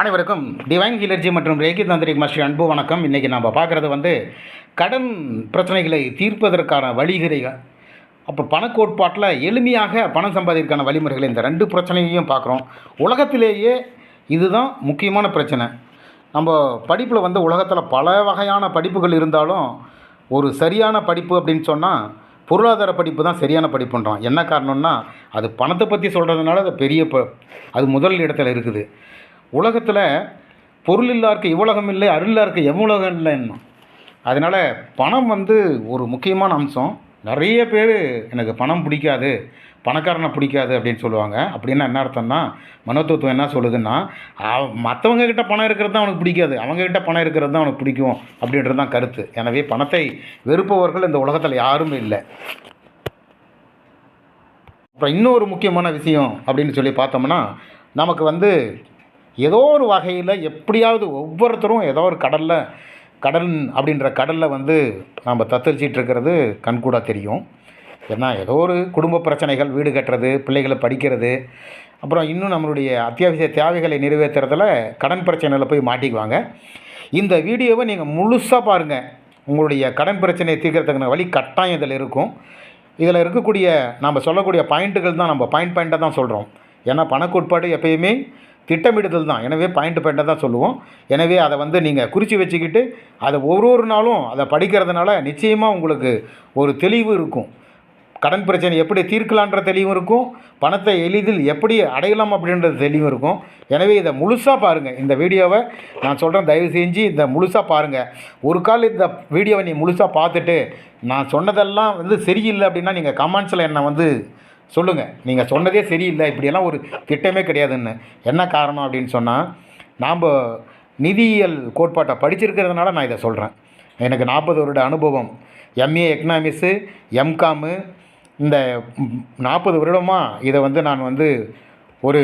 அனைவருக்கும் டிவைன் கிலர்ஜி மற்றும் Reiki Tantrik master அன்பு வணக்கம். இன்றைக்கி நம்ம பார்க்குறது வந்து கடன் பிரச்சனைகளை தீர்ப்பதற்கான வழிகிறைகள் அப்போ பணக்கோட்பாட்டில் எளிமையாக பணம் சம்பாதிக்கான வழிமுறைகள் இந்த ரெண்டு பிரச்சனையையும் பார்க்குறோம். உலகத்திலேயே இதுதான் முக்கியமான பிரச்சனை. நம்ம படிப்பில் வந்து உலகத்தில் பல வகையான படிப்புகள் இருந்தாலும் ஒரு சரியான படிப்பு அப்படின்னு சொன்னால் பொருளாதார படிப்பு தான் சரியான படிப்புன்றான். என்ன காரணம்னா அது பணத்தை பற்றி சொல்கிறதுனால அது பெரிய ப அது முதல் இடத்துல இருக்குது. உலகத்தில் பொருள் இல்லாருக்கு இவ்வுலகம் இல்லை அருள் எவ்வுலகம் இல்லைன்னு. அதனால் பணம் வந்து ஒரு முக்கியமான அம்சம். நிறைய பேர் எனக்கு பணம் பிடிக்காது பணக்காரனை பிடிக்காது அப்படின்னு சொல்லுவாங்க. அப்படின்னா என்ன அர்த்தம்னா மனோதத்துவம் என்ன சொல்லுதுன்னா மற்றவங்க கிட்ட பணம் இருக்கிறது தான் அவனுக்கு பிடிக்காது. அவங்க கிட்ட பணம் இருக்கிறது தான் அவனுக்கு பிடிக்கும் அப்படின்றது தான் கருத்து. எனவே பணத்தை வெறுப்பவர்கள் இந்த உலகத்தில் யாரும் இல்லை. அப்புறம் இன்னொரு முக்கியமான விஷயம் அப்படின்னு சொல்லி பார்த்தோம்னா நமக்கு வந்து ஏதோ ஒரு வகையில் எப்படியாவது ஒவ்வொருத்தரும் ஏதோ ஒரு கடலில் கடல் அப்படின்ற கடலில் வந்து நாம் தத்தரிச்சிட்டு இருக்கிறது கண்கூடாக தெரியும். ஏன்னா ஏதோ ஒரு குடும்ப பிரச்சனைகள் வீடு கட்டுறது பிள்ளைகளை படிக்கிறது அப்புறம் இன்னும் நம்மளுடைய அத்தியாவசிய தேவைகளை நிறைவேற்றுறதுல கடன் பிரச்சனையில் போய் மாட்டிக்குவாங்க. இந்த வீடியோவை நீங்கள் முழுசாக பாருங்கள் உங்களுடைய கடன் பிரச்சனையை தீர்க்கிறதுக்கான வழி கட்டாயம் இதில் இருக்கும். இதில் இருக்கக்கூடிய நம்ம சொல்லக்கூடிய பாயிண்ட்டுகள் தான் நம்ம பாயிண்ட் பாயிண்ட்டாக தான் சொல்கிறோம் ஏன்னா பணக்கோட்பாடு எப்பயுமே திட்டமிடுதல் தான். எனவே பாயிண்ட் பாயிண்ட்டாக தான் சொல்லுவோம். எனவே அதை வந்து நீங்கள் குறித்து வச்சுக்கிட்டு அதை ஒரு ஒரு நாளும் அதை படிக்கிறதுனால நிச்சயமாக உங்களுக்கு ஒரு தெளிவு இருக்கும். கடன் பிரச்சனை எப்படி தீர்க்கலான்ற தெளிவும் இருக்கும். பணத்தை எளிதில் எப்படி அடையலாம் அப்படின்றது தெளிவும் இருக்கும். எனவே இதை முழுசாக பாருங்கள் இந்த வீடியோவை நான் சொல்கிறேன் தயவு செஞ்சு இதை முழுசாக பாருங்கள் ஒரு கால் இந்த வீடியோவை நீ முழுசாக பார்த்துட்டு நான் சொன்னதெல்லாம் வந்து சரியில்லை அப்படின்னா நீங்கள் கமெண்ட்ஸில் என்னை வந்து சொல்லுங்கள் நீங்கள் சொன்னதே சரியில்லை. இப்படியெல்லாம் ஒரு திட்டமே கிடையாதுன்னு. என்ன காரணம் அப்படின்னு சொன்னால் நாம் நிதியியல் கோட்பாட்டை படிச்சிருக்கிறதுனால நான் இதை சொல்கிறேன் எனக்கு நாற்பது வருட அனுபவம். எம்ஏ எக்கனாமிக்ஸு எம்காமு இந்த நாற்பது வருடமாக இதை வந்து நான் வந்து ஒரு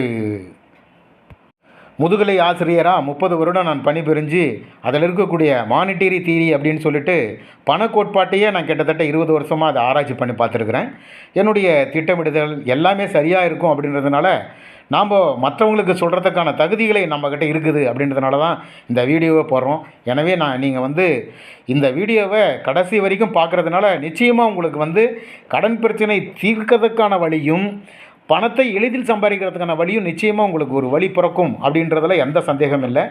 முதுகலை ஆசிரியராக முப்பது வருடம் நான் பணிபுரிஞ்சு அதில் இருக்கக்கூடிய மானிட்டரி தீரி அப்படின்னு சொல்லிட்டு பண கோட்பாட்டையே நான் கிட்டத்தட்ட இருபது வருஷமாக அதை ஆராய்ச்சி பண்ணி பார்த்துருக்குறேன். என்னுடைய திட்டமிடுதல் எல்லாமே சரியாக இருக்கும் அப்படின்றதுனால நாம் மற்றவங்களுக்கு சொல்கிறதுக்கான தகுதிகளை நம்மக்கிட்ட இருக்குது அப்படின்றதுனால தான் இந்த வீடியோவை போடுறோம். எனவே நான் நீங்கள் வந்து இந்த வீடியோவை கடைசி வரைக்கும் பார்க்குறதுனால நிச்சயமாக உங்களுக்கு வந்து கடன் பிரச்சனை தீர்க்கிறதுக்கான வழியும் பணத்தை எளிதில் சம்பாதிக்கிறதுக்கான வழியும் நிச்சயமாக உங்களுக்கு ஒரு வழி பிறக்கும் அப்படின்றதில் எந்த சந்தேகம் இல்லை.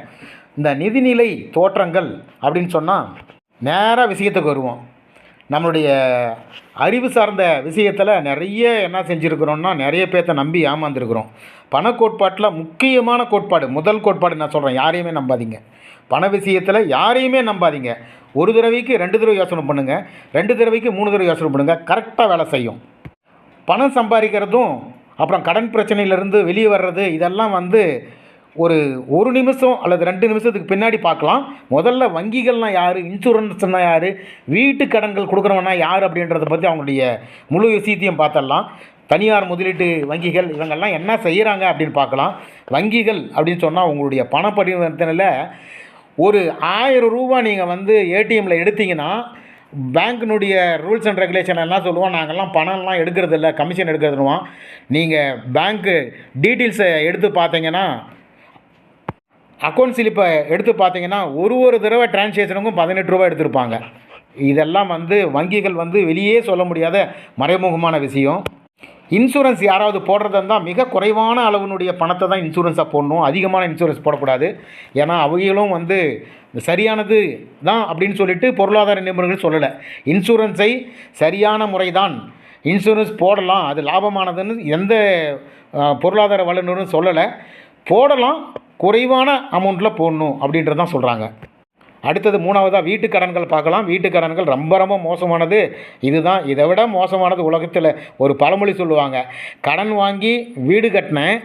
இந்த நிதிநிலை தோற்றங்கள் அப்படின்னு சொன்னால் நேராக விஷயத்துக்கு வருவோம். நம்மளுடைய அறிவு சார்ந்த விஷயத்தில் நிறைய என்ன செஞ்சுருக்கிறோன்னா நிறைய பேர்த்த நம்பி ஏமாந்துருக்குறோம். பண கோட்பாட்டில் முக்கியமான கோட்பாடு முதல் கோட்பாடு நான் சொல்கிறேன் யாரையுமே நம்பாதீங்க. பண விஷயத்தில் யாரையுமே நம்பாதீங்க. ஒரு தடவைக்கு ரெண்டு தடவை யோசனை பண்ணுங்கள் ரெண்டு தடவைக்கு மூணு தடவை யோசனை பண்ணுங்கள் கரெக்டாக வேலை செய்யும். பணம் சம்பாதிக்கிறதும் அப்புறம் கடன் பிரச்சனையிலேருந்து வெளியே வர்றது இதெல்லாம் வந்து ஒரு ஒரு நிமிஷம் அல்லது ரெண்டு நிமிஷத்துக்கு பின்னாடி பார்க்கலாம். முதல்ல வங்கிகள்னால் யார்? இன்சூரன்ஸ்னால் யார்? வீட்டு கடன்கள் கொடுக்குறவனா யார் அப்படின்றத பற்றி அவங்களுடைய முழு விஷயத்தையும் பார்த்தரலாம் தனியார் முதலீட்டு வங்கிகள் இவங்கெல்லாம் என்ன செய்கிறாங்க அப்படின்னு பார்க்கலாம். வங்கிகள் அப்படின்னு சொன்னால் உங்களுடைய பணப்பரிவர்த்தனையில் ஒரு ஆயிரம் ரூபா நீங்கள் வந்து ஏடிஎம்மில் எடுத்தீங்கன்னா பேங்க்கினுடைய ரூல்ஸ் அண்ட் ரெகுலேஷன் எல்லாம் சொல்லுவோம். நாங்கள்லாம் பணம்லாம் எடுக்கிறது இல்லை கமிஷன் எடுக்கிறதுனுவோம் நீங்கள் பேங்க்கு டீட்டெயில்ஸை எடுத்து பார்த்தீங்கன்னா அக்கௌண்ட் ஸ்லிப்பை எடுத்து பார்த்தீங்கன்னா ஒரு ஒரு தடவை டிரான்சேக்ஷனுக்கும் பதினெட்டு ரூபா எடுத்திருப்பாங்க. இதெல்லாம் வந்து வங்கிகள் வந்து வெளியே சொல்ல முடியாத மறைமுகமான விஷயம். இன்சூரன்ஸ் யாராவது போடுறதா இருந்தால் மிக குறைவான அளவினுடைய பணத்தை தான் இன்சூரன்ஸாக போடணும். அதிகமான இன்சூரன்ஸ் போடக்கூடாது. ஏன்னா அவங்களும் வந்து சரியானது தான் அப்படின்னு சொல்லிட்டு பொருளாதார நிபுணர்கள் சொல்லலை. இன்சூரன்ஸை சரியான முறை தான் இன்சூரன்ஸ் போடலாம். அது லாபமானதுன்னு எந்த பொருளாதார வல்லுநரும் சொல்லலை. போடலாம். குறைவான அமௌண்ட்டில் போடணும் அப்படின்றது தான் சொல்கிறாங்க அடுத்தது மூணாவதாக வீட்டு கடன்கள் பார்க்கலாம். வீட்டு கடன்கள் ரொம்ப ரொம்ப மோசமானது. இதுதான் இதை விட மோசமானது உலகத்தில் ஒரு பழமொழி சொல்லுவாங்க. கடன் வாங்கி வீடு கட்டினேன்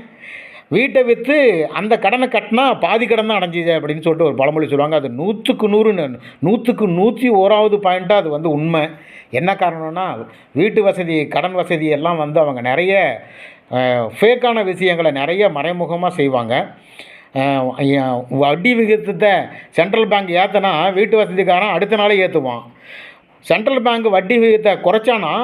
வீட்டை விற்று அந்த கடனை கட்டினா பாதி கடன் தான் அடைஞ்சிது அப்படின்னு சொல்லிட்டு ஒரு பழமொழி சொல்லுவாங்க. அது நூற்றுக்கு நூறு நூற்றுக்கு நூற்றி ஓராவது பாயிண்ட்டாக அது வந்து உண்மை. என்ன காரணம்னா வீட்டு வசதி கடன் வசதி எல்லாம் வந்து அவங்க நிறைய ஃபேக்கான விஷயங்களை நிறைய மறைமுகமாக செய்வாங்க. வட்டி விகிதத்தை சென்ட்ரல் பேங்க் ஏற்றினா வீட்டு வசதிக்காரன் அடுத்த நாளே ஏற்றுவான் சென்ட்ரல் பேங்க் வட்டி விகிதத்தை குறைச்சானா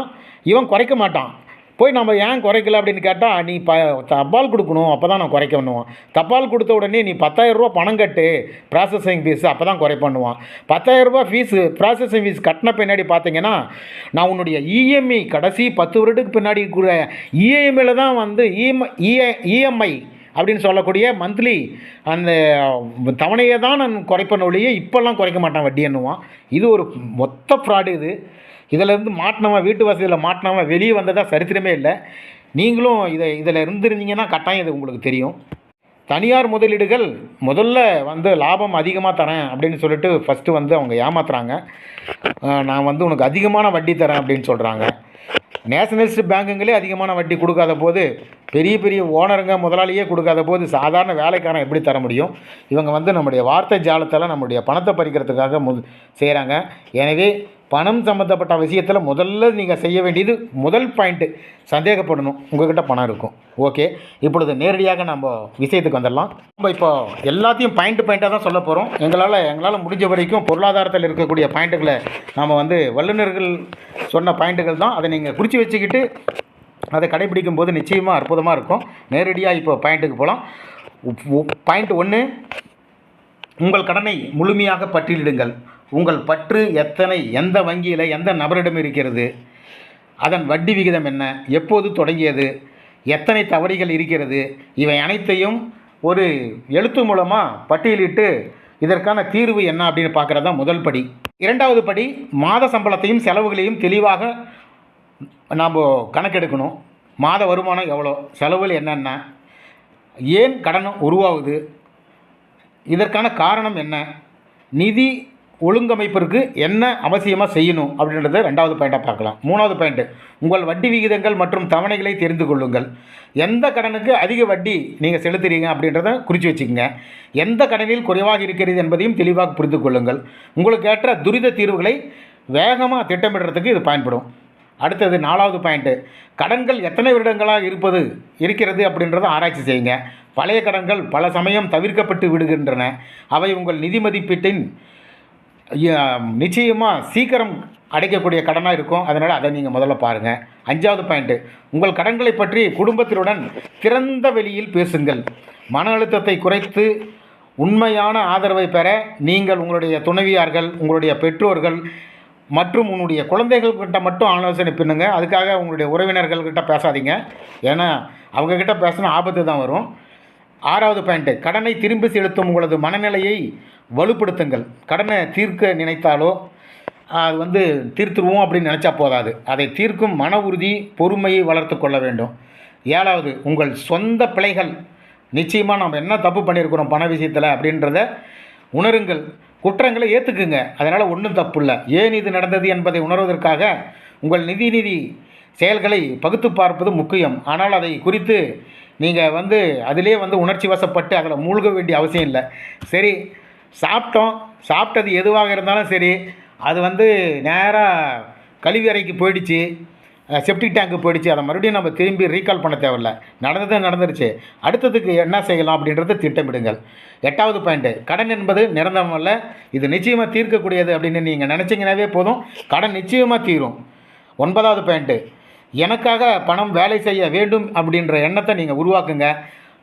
இவன் குறைக்க மாட்டான். போய் நம்ம ஏன் குறைக்கல அப்படின்னு கேட்டால் நீ ப தபால் கொடுக்கணும் அப்போ தான் நான் குறைக்க பண்ணுவான். தபால் கொடுத்த உடனே நீ பத்தாயிரரூபா பணம் கட்டு ப்ராசஸிங் ஃபீஸ் அப்போ தான் குறை பண்ணுவான். பத்தாயிரரூபா ஃபீஸு ப்ராசஸிங் ஃபீஸ் கட்டின பின்னாடி பார்த்தீங்கன்னா நான் உன்னுடைய இஎம்ஐ கடைசி பத்து வருடத்துக்கு பின்னாடி கூட இஎம்ஐயில் தான் வந்து இஎம்ஐ இஎம்ஐ அப்படின்னு சொல்லக்கூடிய மந்த்லி அந்த தவணையை தான் நான் குறைப்பேன் ஒழிய இப்போல்லாம் குறைக்க மாட்டான் வட்டி என்னுவான் இது ஒரு மொத்த ஃப்ராடு இது. இதிலேருந்து மாட்டினவன் வீட்டு வசதியில் மாட்டினவன் வெளியே வந்ததாக சரித்திரமே இல்லை. நீங்களும் இதை இதில் இருந்திருந்தீங்கன்னா கட்டாயம் இது உங்களுக்கு தெரியும். தனியார் முதலீடுகள் முதல்ல வந்து லாபம் அதிகமாக தரேன் அப்படின்னு சொல்லிட்டு ஃபஸ்ட்டு வந்து அவங்க ஏமாத்துறாங்க. நான் வந்து உனக்கு அதிகமான வட்டி தரேன் அப்படின்னு சொல்கிறாங்க நேஷனலிஸ்ட் பேங்குங்களே அதிகமான வட்டி கொடுக்காத போது பெரிய பெரிய ஓனருங்க முதலாளியே கொடுக்காத போது சாதாரண வேலைக்காரன் எப்படி தர முடியும்? இவங்க வந்து நம்முடைய வார்த்தை ஜாலத்தால் நம்முடைய பணத்தை பறிக்கிறதுக்காக மு செய்கிறாங்க எனவே பணம் சம்மந்தப்பட்ட விஷயத்தில் முதல்ல நீங்கள் செய்ய வேண்டியது முதல் பாயிண்ட்டு சந்தேகப்படணும். உங்கள்கிட்ட பணம் இருக்கும். ஓகே இப்பொழுது நேரடியாக நம்ம விஷயத்துக்கு வந்துடலாம். நம்ம இப்போ எல்லாத்தையும் பாயிண்ட் பாயிண்ட்டாக தான் சொல்ல போகிறோம் எங்களால் எங்களால் முடிஞ்ச வரைக்கும் பொருளாதாரத்தில் இருக்கக்கூடிய பாயிண்ட்டுகளை நாம் வந்து வல்லுநர்கள் சொன்ன பாயிண்ட்டுகள் தான். அதை நீங்கள் குறித்து வச்சுக்கிட்டு அதை கடைபிடிக்கும் போது நிச்சயமாக அற்புதமாக இருக்கும். நேரடியாக இப்போ பாயிண்ட்டுக்கு போகலாம் பாயிண்ட் ஒன்று உங்கள் கடனை முழுமையாக பட்டியலிடுங்கள். உங்கள் பற்று எத்தனை எந்த வங்கியில் எந்த நபரிடம் இருக்கிறது அதன் வட்டி விகிதம் என்ன எப்போது தொடங்கியது எத்தனை தவறிகள் இருக்கிறது இவை அனைத்தையும் ஒரு எழுத்து மூலமாக பட்டியலிட்டு இதற்கான தீர்வு என்ன அப்படின்னு பார்க்குறது தான் முதல் படி. இரண்டாவது படி மாத சம்பளத்தையும் செலவுகளையும் தெளிவாக நாம் கணக்கெடுக்கணும். மாத வருமானம் எவ்வளோ செலவுகள் என்னென்ன ஏன் கடன் உருவாகுது இதற்கான காரணம் என்ன நிதி ஒழுங்கமைப்பிற்கு என்ன அவசியமாக செய்யணும் அப்படின்றத ரெண்டாவது பாயிண்ட்டாக பார்க்கலாம். மூணாவது பாயிண்ட்டு உங்கள் வட்டி விகிதங்கள் மற்றும் தவணைகளை தெரிந்து கொள்ளுங்கள். எந்த கடனுக்கு அதிக வட்டி நீங்கள் செலுத்துறீங்க அப்படின்றத குறித்து வச்சுக்கோங்க. எந்த கடனில் குறைவாக இருக்கிறது என்பதையும் தெளிவாக புரிந்து கொள்ளுங்கள். உங்களுக்கு ஏற்ற துரித தீர்வுகளை வேகமாக திட்டமிடுறதுக்கு இது பயன்படும். அடுத்தது நாலாவது பாயிண்ட்டு கடன்கள் எத்தனை வருடங்களாக இருப்பது இருக்கிறது அப்படின்றத ஆராய்ச்சி செய்யுங்க. பழைய கடன்கள் பல சமயம் தவிர்க்கப்பட்டு விடுகின்றன. அவை உங்கள் நிதி மதிப்பீட்டின் நிச்சயமாக சீக்கிரம் அடைக்கக்கூடிய கடனாக இருக்கும். அதனால் அதை நீங்கள் முதல்ல பாருங்கள் அஞ்சாவது பாயிண்ட்டு உங்கள் கடன்களை பற்றி குடும்பத்தினுடன் திறந்த வெளியில் பேசுங்கள். மன அழுத்தத்தை குறைத்து உண்மையான ஆதரவை பெற நீங்கள் உங்களுடைய துணைவியார்கள் உங்களுடைய பெற்றோர்கள் மற்றும் உன்னுடைய குழந்தைகள்கிட்ட மட்டும் ஆலோசனை பண்ணுங்க. அதுக்காக உங்களுடைய உறவினர்கள்கிட்ட பேசாதீங்க. ஏன்னா அவங்கக்கிட்ட பேசினா ஆபத்து தான் வரும். ஆறாவது பாயிண்ட்டு கடனை திரும்பி செலுத்தும் உங்களது மனநிலையை வலுப்படுத்துங்கள். கடனை தீர்க்க நினைத்தாலோ அது வந்து தீர்த்துருவோம் அப்படின்னு நினச்சா போதாது. அதை தீர்க்கும் மன உறுதி பொறுமையை வளர்த்து கொள்ள வேண்டும். ஏழாவது உங்கள் சொந்த பிழைகள். நிச்சயமாக நம்ம என்ன தப்பு பண்ணியிருக்கிறோம் பண விஷயத்தில் அப்படின்றத உணருங்கள். குற்றங்களை ஏற்றுக்குங்க அதனால் ஒன்றும் தப்பு இல்லை ஏன் இது நடந்தது என்பதை உணர்வதற்காக உங்கள் நிதி நிதி செயல்களை பகுத்து பார்ப்பது முக்கியம். ஆனால் அதை குறித்து நீங்கள் வந்து அதிலே வந்து உணர்ச்சி வசப்பட்டு அதில் மூழ்க வேண்டிய அவசியம் இல்லை. சரி சாப்பிட்டோம். சாப்பிட்டது எதுவாக இருந்தாலும் சரி அது வந்து நேராக கழிவு அறைக்கு போயிடுச்சு செப்டிக் டேங்க்கு போயிடுச்சு. அதை மறுபடியும் நம்ம திரும்பி ரீகால் பண்ண தேவையில்ல. நடந்தது நடந்துருச்சு. அடுத்ததுக்கு என்ன செய்யலாம் அப்படின்றத திட்டமிடுங்கள். எட்டாவது பாயிண்ட்டு கடன் என்பது நிரந்தரம் இது நிச்சயமாக தீர்க்கக்கூடியது அப்படின்னு நீங்கள் நினச்சிங்கனாவே போதும். கடன் நிச்சயமாக தீரும். ஒன்பதாவது பாயிண்ட்டு எனக்காக பணம் வேலை செய்ய வேண்டும் அப்படின்ற எண்ணத்தை நீங்கள் உருவாக்குங்க.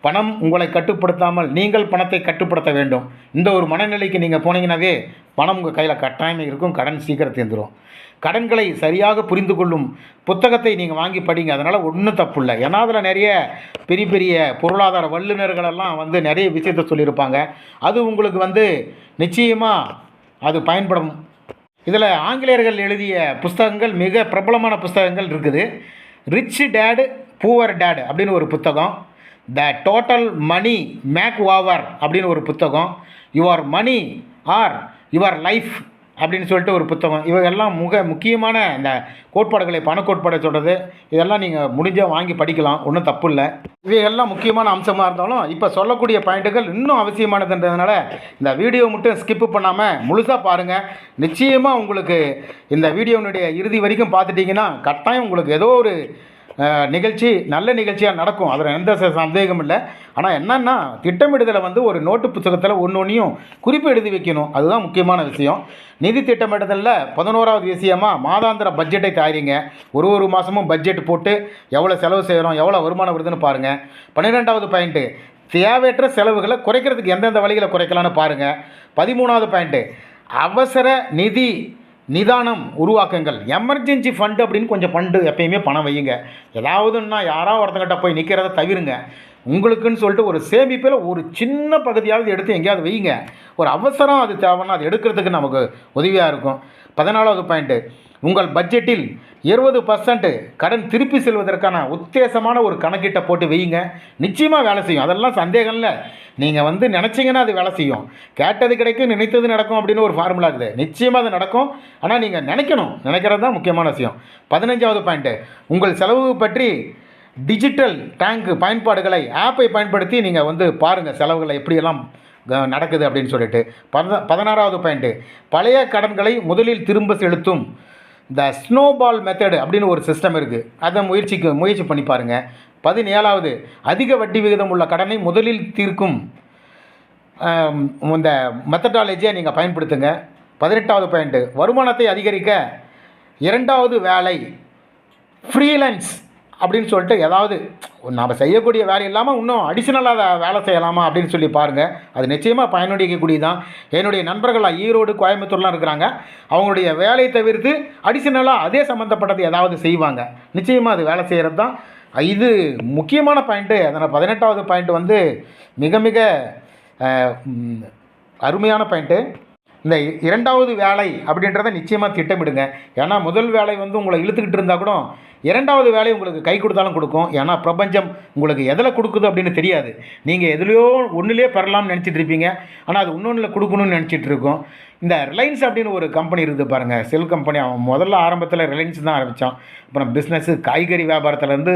பணம் உங்களை கட்டுப்படுத்தாமல் நீங்கள் பணத்தை கட்டுப்படுத்த வேண்டும். இந்த ஒரு மனநிலைக்கு நீங்கள் போனீங்கன்னாவே பணம் உங்கள் கையில் கட்டாயம் இருக்கும். கடன் சீக்கிரம் தீர்ந்துடும் கடன்களை சரியாக புரிந்து கொள்ளும் புத்தகத்தை நீங்கள் வாங்கி படிங்க. அதனால் ஒன்றும் தப்பு இல்லை. ஏன்னா அதில் நிறைய பெரிய பெரிய பொருளாதார வல்லுநர்களெல்லாம் வந்து நிறைய விஷயத்த சொல்லியிருப்பாங்க. அது உங்களுக்கு வந்து நிச்சயமாக அது பயன்படும். இதில் ஆங்கிலேயர்கள் எழுதிய புஸ்தகங்கள் மிக பிரபலமான புஸ்தகங்கள் இருக்குது. ரிச் டேடு பூவர் டேடு அப்படின்னு ஒரு புத்தகம். The total money makeover அப்படின்னு ஒரு புத்தகம். Your money or your life அப்படின்னு சொல்லிட்டு ஒரு புத்தகம். இவையெல்லாம் முக முக்கியமான இந்த கோட்பாடுகளை பணக்கோட்பாடை சொல்கிறது இதெல்லாம் நீங்கள் முடிஞ்சால் வாங்கி படிக்கலாம். ஒன்றும் தப்பு இல்லை இவையெல்லாம் முக்கியமான அம்சமாக இருந்தாலும் இப்போ சொல்லக்கூடிய பாயிண்ட்டுகள் இன்னும் அவசியமானதுன்றதுனால இந்த வீடியோ மட்டும் ஸ்கிப்பு பண்ணாமல் முழுசாக பாருங்கள் நிச்சயமாக உங்களுக்கு இந்த வீடியோனுடைய இறுதி வரைக்கும் பார்த்துட்டிங்கன்னா கட்டாயம் உங்களுக்கு ஏதோ ஒரு நிகழ்ச்சி நல்ல நிகழ்ச்சியாக நடக்கும். அதில் எந்த ச- சந்தேகமும் இல்லை. ஆனால் என்னன்னா திட்டமிடுதலை வந்து ஒரு நோட்டு புத்தகத்தில் ஒன்று ஒன்றையும் குறிப்பு எழுதி வைக்கணும். அதுதான் முக்கியமான விஷயம். நிதி திட்டமிடுதலில் பதினோராவது விஷயமா மாதாந்திர பட்ஜெட்டை தயாரிங்க ஒரு ஒரு மாதமும் பட்ஜெட் போட்டு எவ்வளோ செலவு செய்கிறோம் எவ்வளோ வருமானம் வருதுன்னு பாருங்கள் பன்னிரெண்டாவது பாயிண்ட்டு தேவையற்ற செலவுகளை குறைக்கிறதுக்கு எந்தெந்த வழிகளை குறைக்கலான்னு பாருங்கள் பதிமூணாவது பாயிண்ட்டு அவசர நிதி நிதானம் உருவாக்குங்கள். எமர்ஜென்சி ஃபண்டு அப்படின்னு கொஞ்சம் ஃபண்டு எப்பயுமே பணம் வையுங்க. ஏதாவதுன்னா யாராவது ஒருத்தங்கிட்ட போய் நிற்கிறத தவிருங்க. உங்களுக்குன்னு சொல்லிட்டு ஒரு சேமிப்பில் ஒரு சின்ன பகுதியாவது எடுத்து எங்கேயாவது வையுங்க ஒரு அவசரம் அது தேவைன்னா அது எடுக்கிறதுக்கு நமக்கு உதவியாக இருக்கும். பதினாலாவது பாயிண்ட்டு உங்கள் பட்ஜெட்டில் இருபது பர்சன்ட் கடன் திருப்பி செல்வதற்கான உத்தேசமான ஒரு கணக்கீட்டை போட்டு வையுங்க நிச்சயமாக வேலை செய்யும். அதெல்லாம் சந்தேகம் இல்லை. நீங்கள் வந்து நினச்சிங்கன்னா அது வேலை செய்யும். கேட்டது கிடைக்கும் நினைத்தது நடக்கும் அப்படின்னு ஒரு ஃபார்முலா இருக்குது. நிச்சயமாக அது நடக்கும். ஆனால் நீங்கள் நினைக்கணும். நினைக்கிறது தான் முக்கியமான விஷயம். பதினஞ்சாவது பாயிண்ட்டு உங்கள் செலவு பற்றி டிஜிட்டல் டேங்க் பயன்பாடுகளை ஆப்பை பயன்படுத்தி நீங்கள் வந்து பாருங்கள் செலவுகளை எப்படியெல்லாம் க- நடக்குது அப்படின்னு சொல்லிட்டு. பத பதினாறாவது பாயிண்ட்டு பழைய கடன்களை முதலில் திரும்ப செலுத்தும். இந்த ஸ்னோபால் மெத்தடு அப்படின்னு ஒரு சிஸ்டம் இருக்குது அதை முயற்சிக்கு முயற்சி பண்ணி பாருங்கள் பதினேழாவது அதிக வட்டி விகிதம் உள்ள கடனை முதலில் தீர்க்கும். இந்த மெத்தடாலஜியை நீங்கள் பயன்படுத்துங்க. பதினெட்டாவது பாயிண்ட்டு வருமானத்தை அதிகரிக்க இரண்டாவது வேலை ஃப்ரீலன்ஸ் அப்படின்னு சொல்லிட்டு ஏதாவது நாம் செய்யக்கூடிய வேலை இல்லாமல் இன்னும் அடிஷ்னலாக வேலை செய்யலாமா அப்படின்னு சொல்லி பாருங்கள் அது நிச்சயமாக பயனளிக்கக்கூடியதான் என்னுடைய நண்பர்கள் ஈரோடு கோயம்புத்தூர்லாம் இருக்கிறாங்க. அவங்களுடைய வேலையை தவிர்த்து அடிஷ்னலாக அதே சம்மந்தப்பட்டது ஏதாவது செய்வாங்க. நிச்சயமாக அது வேலை செய்கிறது தான் இது முக்கியமான பாயிண்ட்டு அதனால் பதினெட்டாவது பாயிண்ட் வந்து மிக மிக அருமையான பாயிண்ட்டு இந்த இரண்டாவது வேலை அப்படின்றத நிச்சயமாக திட்டமிடுங்க. ஏன்னா முதல் வேலை வந்து உங்களை இழுத்துக்கிட்டு இருந்தால் கூட இரண்டாவது வேலை உங்களுக்கு கை கொடுத்தாலும் கொடுக்கும். ஏன்னா பிரபஞ்சம் உங்களுக்கு எதில் கொடுக்குது அப்படின்னு தெரியாது. நீங்கள் எதுலையோ ஒன்றுலேயே பெறலாம்னு நினச்சிட்டு இருப்பீங்க. ஆனால் அது இன்னொன்றில் கொடுக்கணும்னு நினச்சிட்டு இருக்கோம். இந்த ரிலையன்ஸ் அப்படின்னு ஒரு கம்பெனி இருக்குது பாருங்கள் செல் கம்பெனி. அவன் முதல்ல ஆரம்பத்தில் ரிலையன்ஸ் தான் ஆரம்பித்தான் அப்புறம் பிஸ்னஸ்ஸு காய்கறி வியாபாரத்துலேருந்து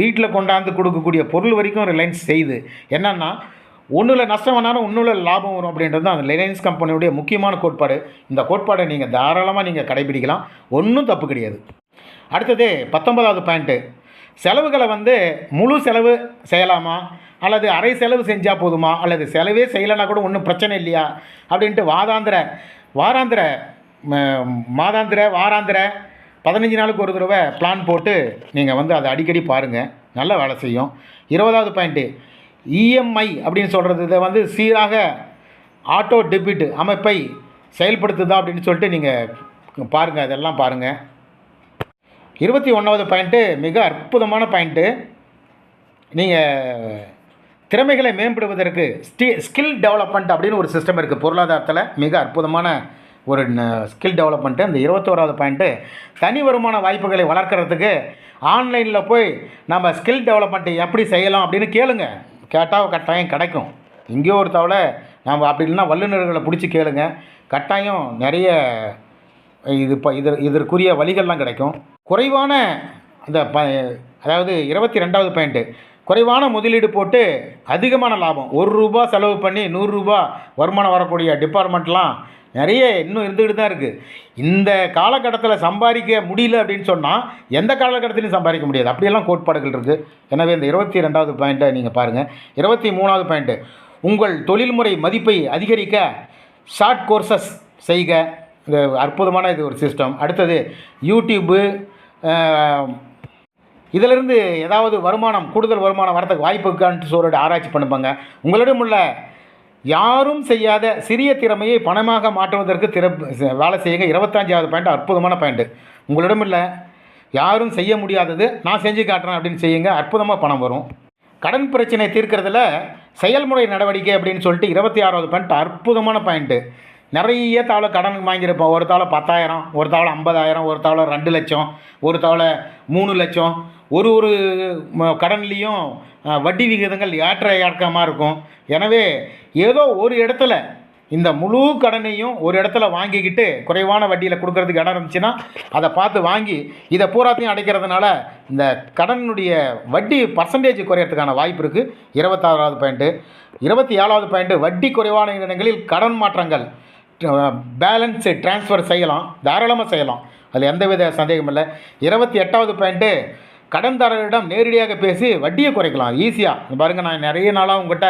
வீட்டில் கொண்டாந்து கொடுக்கக்கூடிய பொருள் வரைக்கும் ரிலையன்ஸ் செய்யுது. என்னென்னா ஒன்றில் நஷ்டம் வேணாலும் ஒன்றில் லாபம் வரும் அப்படின்றது தான் அந்த ரிலையன்ஸ் கம்பெனியுடைய முக்கியமான கோட்பாடு. இந்த கோட்பாடை நீங்கள் தாராளமாக நீங்கள் கடைபிடிக்கலாம். ஒன்றும் தப்பு கிடையாது. அடுத்தது பத்தொன்பதாவது பாயிண்ட்டு செலவுகளை வந்து முழு செலவு செய்யலாமா? அல்லது அரை செலவு செஞ்சால் போதுமா? அல்லது செலவே செய்யலைன்னா கூட ஒன்றும் பிரச்சனை இல்லையா? அப்படின்ட்டு வாதாந்திர வாராந்திர ம, மாதாந்திர வாராந்திர பதினஞ்சு நாளுக்கு ஒரு தடவை பிளான் போட்டு நீங்கள் வந்து அதை அடிக்கடி பாருங்கள் நல்ல வேலை செய்யும். இருபதாவது பாயிண்ட்டு இஎம்ஐ அப்படின்னு சொல்கிறது இதை வந்து சீராக ஆட்டோ டெபிட் அமைப்பை செயல்படுத்துதா அப்படின்னு சொல்லிட்டு நீங்கள் பாருங்கள் அதெல்லாம் பாருங்கள் இருபத்தி ஒன்றாவது பாயிண்ட்டு மிக அற்புதமான பாயிண்ட்டு. நீங்கள் திறமைகளை மேம்படுவதற்கு ஸ்டி ஸ்கில் டெவலப்மெண்ட் அப்படின்னு ஒரு சிஸ்டம் இருக்குது பொருளாதாரத்தில் மிக அற்புதமான ஒரு ஸ்கில் டெவலப்மெண்ட்டு அந்த இருபத்தோராவது பாயிண்ட்டு தனி வருமான வாய்ப்புகளை வளர்க்குறதுக்கு ஆன்லைனில் போய் நம்ம ஸ்கில் டெவலப்மெண்ட்டை எப்படி செய்யலாம் அப்படின்னு கேளுங்கள் கேட்டால் கட்டாயம் கிடைக்கும். எங்கேயோ ஒரு தவளை நாம் அப்படி இல்லைன்னா வல்லுநர்களை பிடிச்சி கேளுங்க. கட்டாயம் நிறைய இது இப்போ இது இதற்குரிய வழிகள்லாம் கிடைக்கும். குறைவான அந்த ப அதாவது இருபத்தி ரெண்டாவது பாயிண்ட்டு குறைவான முதலீடு போட்டு அதிகமான லாபம். ஒரு ரூபா செலவு பண்ணி நூறுரூபா வருமானம் வரக்கூடிய டிபார்ட்மெண்ட்லாம் நிறைய இன்னும் இருந்துக்கிட்டு தான் இருக்குது இந்த காலகட்டத்தில் சம்பாதிக்க முடியல அப்படின்னு சொன்னால் எந்த காலகட்டத்திலையும் சம்பாதிக்க முடியாது. அப்படியெல்லாம் கோட்பாடுகள் இருக்குது எனவே இந்த இருபத்தி ரெண்டாவது பாயிண்ட்டை நீங்கள் பாருங்கள் இருபத்தி மூணாவது பாயிண்ட்டு உங்கள் தொழில்முறை மதிப்பை அதிகரிக்க ஷார்ட் கோர்சஸ் செய்க. இது அற்புதமான இது ஒரு சிஸ்டம் அடுத்தது யூடியூப்பு இதிலிருந்து ஏதாவது வருமானம் கூடுதல் வருமானம் வரத்துக்கு வாய்ப்பு இருக்கான்ட்டு சொல்லிட்டு ஆராய்ச்சி பண்ணுப்பாங்க. உங்களிடம் உள்ள யாரும் செய்யாத சிறிய திறமையை பணமாக மாற்றுவதற்கு திற வேலை செய்யுங்க இருபத்தஞ்சாவது பாயிண்ட் அற்புதமான பாயிண்ட்டு உங்களிடம் இல்லை. யாரும் செய்ய முடியாதது. நான் செஞ்சு காட்டுறேன் அப்படின்னு செய்யுங்க. அற்புதமாக பணம் வரும். கடன் பிரச்சனை தீர்க்கறதுல செயல்முறை நடவடிக்கை அப்படின்னு சொல்லிட்டு இருபத்தி ஆறாவது பாயிண்ட் அற்புதமான பாயிண்ட்டு நிறைய தவளை கடன் வாங்கியிருப்போம். ஒரு தவளை பத்தாயிரம் ஒரு தவளை ஐம்பதாயிரம் ஒரு தவளை ரெண்டு லட்சம் ஒரு தவளை மூணு லட்சம். ஒரு ஒரு ம- கடன்லேயும் வட்டி விகிதங்கள் ஏற்ற இறக்கமாக இருக்கும்? எனவே ஏதோ ஒரு இடத்துல இந்த முழு கடனையும் ஒரு இடத்துல வாங்கிக்கிட்டு குறைவான வட்டியில் கொடுக்கறதுக்கு இடம் இருந்துச்சுன்னா அதை பார்த்து வாங்கி இதை பூராத்தையும் அடைக்கிறதுனால இந்த கடனுடைய வட்டி பர்சன்டேஜ் குறையறதுக்கான வாய்ப்பு இருக்குது இருபத்தாறாவது பாயிண்ட்டு இருபத்தி ஏழாவது பாயிண்ட்டு வட்டி குறைவான இடங்களில் கடன் மாற்றங்கள் பேலன்ஸு ட்ரான்ஸ்ஃபர் செய்யலாம் தாராளமாக செய்யலாம். அதில் எந்தவித சந்தேகம் இல்லை. இருபத்தி எட்டாவது பாயிண்ட்டு கடன்தாரரிடம் நேரடியாக பேசி வட்டியை குறைக்கலாம் ஈஸியாக பாருங்கள் நான் நிறைய நாளாக உங்கள்கிட்ட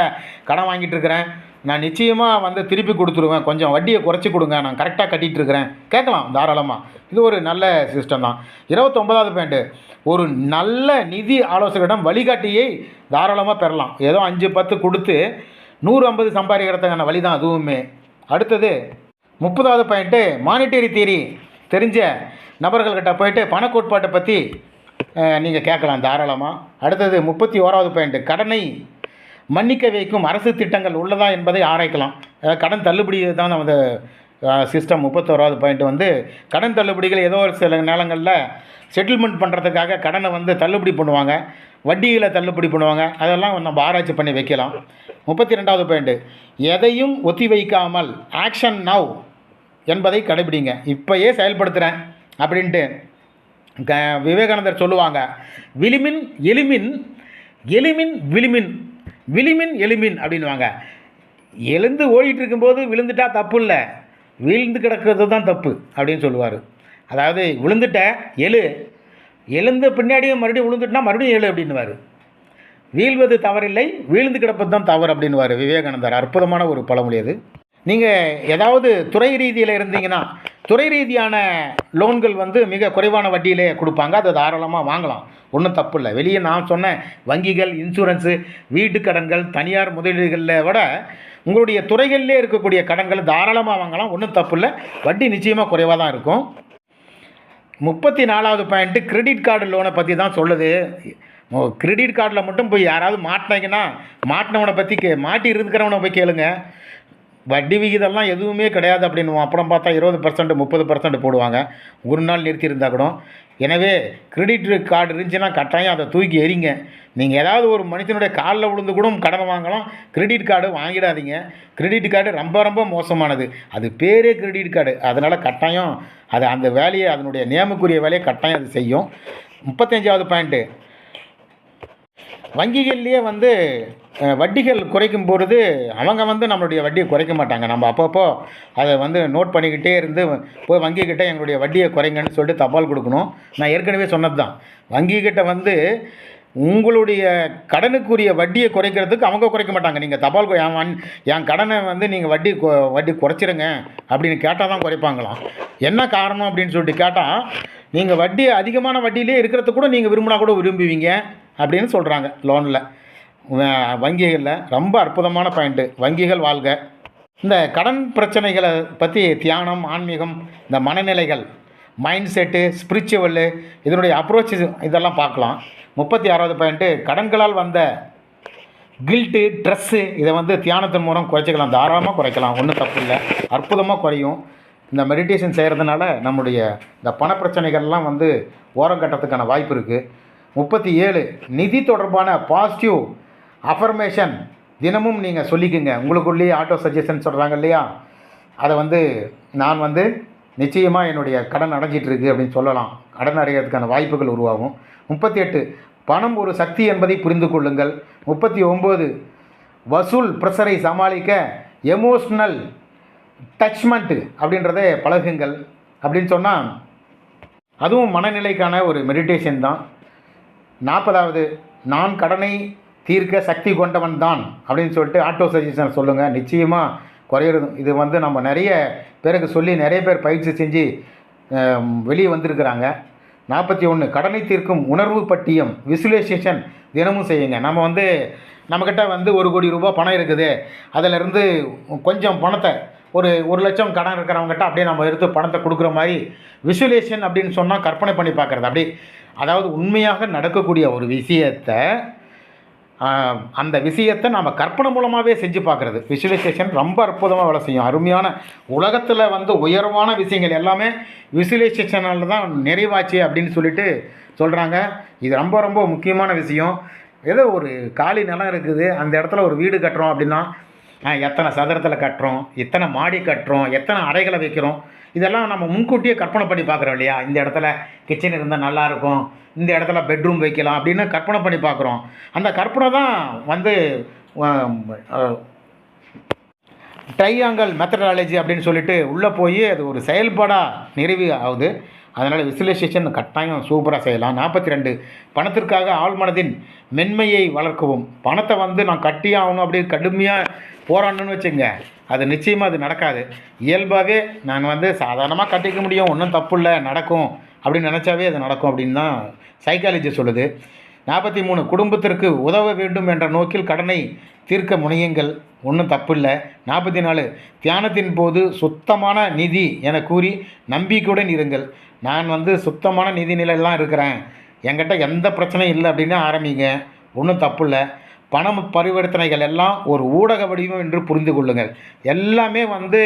கடன் வாங்கிட்டு இருக்கிறேன். நான் நிச்சயமாக வந்து திருப்பி கொடுத்துருவேன். கொஞ்சம் வட்டியை குறைச்சி கொடுங்க. நான் கரெக்டாக கட்டிகிட்டு இருக்கிறேன். கேட்கலாம் தாராளமாக இது ஒரு நல்ல சிஸ்டம் தான். இருபத்தொம்பதாவது பாயிண்ட்டு ஒரு நல்ல நிதி ஆலோசகரிடம் வழிகாட்டியை தாராளமாக பெறலாம். ஏதோ அஞ்சு பத்து கொடுத்து நூறு ஐம்பது சம்பாதிக்கிறதுக்கான வழி தான் அதுவுமே. அடுத்தது முப்பதாவது பாயிண்ட்டு மானிட்டரி தியரி தெரிஞ்ச நபர்கள்கிட்ட போயிட்டு பணக்கோட்பாட்டை பற்றி நீங்கள் கேட்கலாம் தாராளமாக அடுத்தது முப்பத்தி ஓராவது பாயிண்ட்டு கடனை மன்னிக்க வைக்கும் அரசு திட்டங்கள் உள்ளதா என்பதை ஆராய்க்கலாம். அதாவது கடன் தள்ளுபடி தான் நமது சிஸ்டம் முப்பத்தோராவது பாயிண்ட் வந்து கடன் தள்ளுபடிகள் ஏதோ ஒரு சில நேரங்களில் செட்டில்மெண்ட் பண்ணுறதுக்காக கடனை வந்து தள்ளுபடி பண்ணுவாங்க. வட்டிகளை தள்ளுபடி பண்ணுவாங்க. அதெல்லாம் நம்ம ஆராய்ச்சி பண்ணி வைக்கலாம். முப்பத்தி ரெண்டாவது பாயிண்ட்டு எதையும் ஒத்தி வைக்காமல் ஆக்ஷன் நவ் என்பதை கடைபிடிங்க. இப்போயே செயல்படுத்துகிறேன் அப்படின்ட்டு க விவேகானந்தர் சொல்லுவாங்க விளிமின் எலிமின் எலிமின் விளிமின் விளிமின் எலிமின் அப்படின்வாங்க எழுந்து ஓடிட்டு இருக்கும்போது விழுந்துட்டா தப்பு இல்லை வீழ்ந்து கிடக்கிறது தான் தப்பு அப்படின்னு சொல்லுவார். அதாவது விழுந்துட்ட எழு எழுந்த பின்னாடியும் மறுபடியும் விழுந்துட்டுனா மறுபடியும் எழு அப்படின்னுவார். வீழ்வது தவறில்லை வீழ்ந்து கிடப்பது தான் தவறு அப்படின்னுவார் விவேகானந்தர். அற்புதமான ஒரு பழமொழி அது. நீங்கள் ஏதாவது துறை ரீதியில் இருந்தீங்கன்னா துறை ரீதியான லோன்கள் வந்து மிக குறைவான வட்டியிலே கொடுப்பாங்க. அதை தாராளமாக வாங்கலாம். ஒன்றும் தப்பு இல்லை. வெளியே நான் சொன்ன வங்கிகள் இன்சூரன்ஸு வீட்டு கடன்கள் தனியார் முதலீடுகளில் விட உங்களுடைய துறைகளிலே இருக்கக்கூடிய கடன்கள் தாராளமாக வாங்கலாம். ஒன்றும் தப்பு இல்லை. வட்டி நிச்சயமாக குறைவாக தான் இருக்கும். முப்பத்தி நாலாவது பாயிண்ட்டு கிரெடிட் கார்டு லோனை பற்றி தான் சொல்லுது. கிரெடிட் கார்டில் மட்டும் போய் யாராவது மாட்டினாங்கன்னா மாட்டினவனை பற்றி கே மாட்டி இருக்கிறவனை போய் கேளுங்க. வட்டி விகிதம்லாம் எதுவுமே கிடையாது அப்படின்னு அப்புறம் பார்த்தா இருபது பர்சன்ட் முப்பது பர்சன்ட் போடுவாங்க. ஒரு நாள் நிறுத்தியிருந்தா கூட. எனவே கிரெடிட் கார்டு இருந்துச்சுன்னா கட்டாயம் அதை தூக்கி எறிங்க. நீங்கள் ஏதாவது ஒரு மனுஷனுடைய காலில் விழுந்து கூட கடன் வாங்கலாம். கிரெடிட் கார்டு வாங்கிடாதீங்க. கிரெடிட் கார்டு ரொம்ப ரொம்ப மோசமானது. அது பேரே கிரெடிட் கார்டு அதனால் கட்டாயம் அது அந்த வேலையை அதனுடைய நியமக்குரிய வேலையை கட்டாயம் அது செய்யும். முப்பத்தஞ்சாவது பாயிண்ட்டு வங்கிகள்லேயே வந்து வட்டிகள் குறைக்கும் பொழுது அவங்க வந்து நம்மளுடைய வட்டியை குறைக்க மாட்டாங்க. நம்ம அப்பப்போ அதை வந்து நோட் பண்ணிக்கிட்டே இருந்து போய் வங்கிக்கிட்ட எங்களுடைய வட்டியை குறைங்கன்னு சொல்லிட்டு தபால் கொடுக்கணும். நான் ஏற்கனவே சொன்னது தான் வங்கிக்கிட்ட வந்து உங்களுடைய கடனுக்குரிய வட்டியை குறைக்கிறதுக்கு அவங்க குறைக்க மாட்டாங்க. நீங்கள் தபால் என் வன்- என் கடனை வந்து நீங்கள் வட்டி வட்டி குறைச்சிருங்க. அப்படின்னு கேட்டால் தான் குறைப்பாங்களாம். என்ன காரணம் அப்படின்னு சொல்லிட்டு கேட்டால் நீங்கள் வட்டி அதிகமான வட்டியிலே இருக்கிறது கூட நீங்கள் விரும்பினா கூட விரும்புவீங்க. அப்படின்னு சொல்கிறாங்க லோனில் வங்கிகளில் ரொம்ப அற்புதமான பாயிண்ட்டு வங்கிகள் வாழ்க. இந்த கடன் பிரச்சனைகளை பற்றி தியானம் ஆன்மீகம் இந்த மனநிலைகள் மைண்ட் செட்டு ஸ்பிரிச்சுவல்லு இதனுடைய அப்ரோச் இதெல்லாம் பார்க்கலாம். முப்பத்தி ஆறாவது பாயிண்ட்டு கடன்களால் வந்த கில்ட்டு ட்ரெஸ்ஸு இதை வந்து தியானத்தின் மூலம் குறைச்சிக்கலாம். தாராளமாக குறைக்கலாம். ஒன்றும் தப்பு இல்லை. அற்புதமாக குறையும். இந்த மெடிடேஷன் செய்கிறதுனால நம்முடைய இந்த பண பிரச்சனைகள்லாம் வந்து ஓரம் கட்டுறதுக்கான வாய்ப்பு இருக்குது முப்பத்தி ஏழு நிதி தொடர்பான பாசிட்டிவ் அஃபர்மேஷன் தினமும் நீங்கள் சொல்லிக்கோங்க. உங்களுக்குள்ளேயே ஆட்டோ சஜஷன் சொல்கிறாங்க இல்லையா? அதை வந்து நான் வந்து நிச்சயமாக என்னுடைய கடன் அடைஞ்சிட்ருக்கு அப்படின்னு சொல்லலாம். கடன் அடைகிறதுக்கான வாய்ப்புகள் உருவாகும். முப்பத்தி எட்டு பணம் ஒரு சக்தி என்பதை புரிந்து கொள்ளுங்கள். முப்பத்தி ஒம்பது வசூல் ப்ரெஷரை சமாளிக்க எமோஷ்னல் டச்மெண்ட்டு அப்படின்றத பழகுங்கள். அப்படின்னு சொன்னால் அதுவும் மனநிலைக்கான ஒரு மெடிடேஷன் தான். நாற்பதாவது நான் கடனை தீர்க்க சக்தி கொண்டவன் தான் அப்படின்னு சொல்லிட்டு ஆட்டோ சஜஷன் சொல்லுங்கள் நிச்சயமாக குறையிறது. இது வந்து நம்ம நிறைய பேருக்கு சொல்லி நிறைய பேர் பயிற்சி செஞ்சு வெளியே வந்திருக்கிறாங்க. நாற்பத்தி ஒன்று கடனை தீர்க்கும் உணர்வு பட்டியம் விசுவலைசேஷன் தினமும் செய்யுங்க. நம்ம வந்து நம்மக்கிட்ட வந்து ஒரு கோடி ரூபா பணம் இருக்குது. அதிலிருந்து கொஞ்சம் பணத்தை ஒரு ஒரு லட்சம் கடன் இருக்கிறவங்ககிட்ட அப்படியே நம்ம எடுத்து பணத்தை கொடுக்குற மாதிரி விசுவலேஷன் அப்படின்னு சொன்னால் கற்பனை பண்ணி பார்க்குறது. அப்படி அதாவது உண்மையாக நடக்கக்கூடிய ஒரு விஷயத்தை அந்த விஷயத்தை நாம் கற்பனை மூலமாகவே செஞ்சு பார்க்குறது. விசுவலைசேஷன் ரொம்ப அற்புதமாக வேலை செய்யும். அருமையான உலகத்தில் வந்து உயர்வான விஷயங்கள் எல்லாமே விசுவலைசேஷனால் தான் நிறைவாச்சு அப்படின்னு சொல்லிட்டு சொல்கிறாங்க இது ரொம்ப ரொம்ப முக்கியமான விஷயம். ஏதோ ஒரு காலி நிலம் இருக்குது. அந்த இடத்துல ஒரு வீடு கட்டுறோம் அப்படின்னா எத்தனை சதுரத்தில் கட்டுறோம் எத்தனை மாடி கட்டுறோம் எத்தனை அறைகளை வைக்கிறோம் இதெல்லாம் நம்ம முன்கூட்டியே கற்பனை பண்ணி பார்க்குறோம் இல்லையா? இந்த இடத்துல கிச்சன் இருந்தால் நல்லாயிருக்கும். இந்த இடத்துல பெட்ரூம் வைக்கலாம் அப்படின்னு கற்பனை பண்ணி பார்க்குறோம். அந்த கற்பனை தான் வந்து ட்ரையாங்கல் மெத்தடாலஜி அப்படின்னு சொல்லிட்டு உள்ளே போய் அது ஒரு செயல்பாடாக நிறைவு ஆகுது. அதனால் விசுவலைசேஷன் கட்டாயம் சூப்பராக செய்யலாம். நாற்பத்தி ரெண்டு பணத்திற்காக ஆழ்மனதின் மென்மையை வளர்க்கவும். பணத்தை வந்து நான் கட்டி ஆகணும் அப்படி கடுமையாக போராடணும்னு வச்சுங்க அது நிச்சயமாக அது நடக்காது. இயல்பாகவே நான் வந்து சாதாரணமாக கட்டிக்க முடியும் ஒன்றும் தப்பு இல்லை நடக்கும் அப்படின்னு நினச்சாவே அது நடக்கும் அப்படின்னு தான் சைக்காலஜி சொல்லுது. நாற்பத்தி மூணு குடும்பத்திற்கு உதவ வேண்டும் என்ற நோக்கில் கடனை தீர்க்க முனையுங்கள் ஒன்றும் தப்பில்லை. நாற்பத்தி நாலு தியானத்தின் போது சுத்தமான நிதி என கூறி நம்பிக்கையுடன் இருங்கள். நான் வந்து சுத்தமான நிதி நிலையெல்லாம் இருக்கிறேன். என்கிட்ட எந்த பிரச்சனையும் இல்லை அப்படின்னு ஆரம்பிங்க. ஒன்றும் தப்பு இல்லை பணம் பரிவர்த்தனைகள் எல்லாம் ஒரு ஊடக வடிவம் என்று புரிந்து கொள்ளுங்கள். எல்லாமே வந்து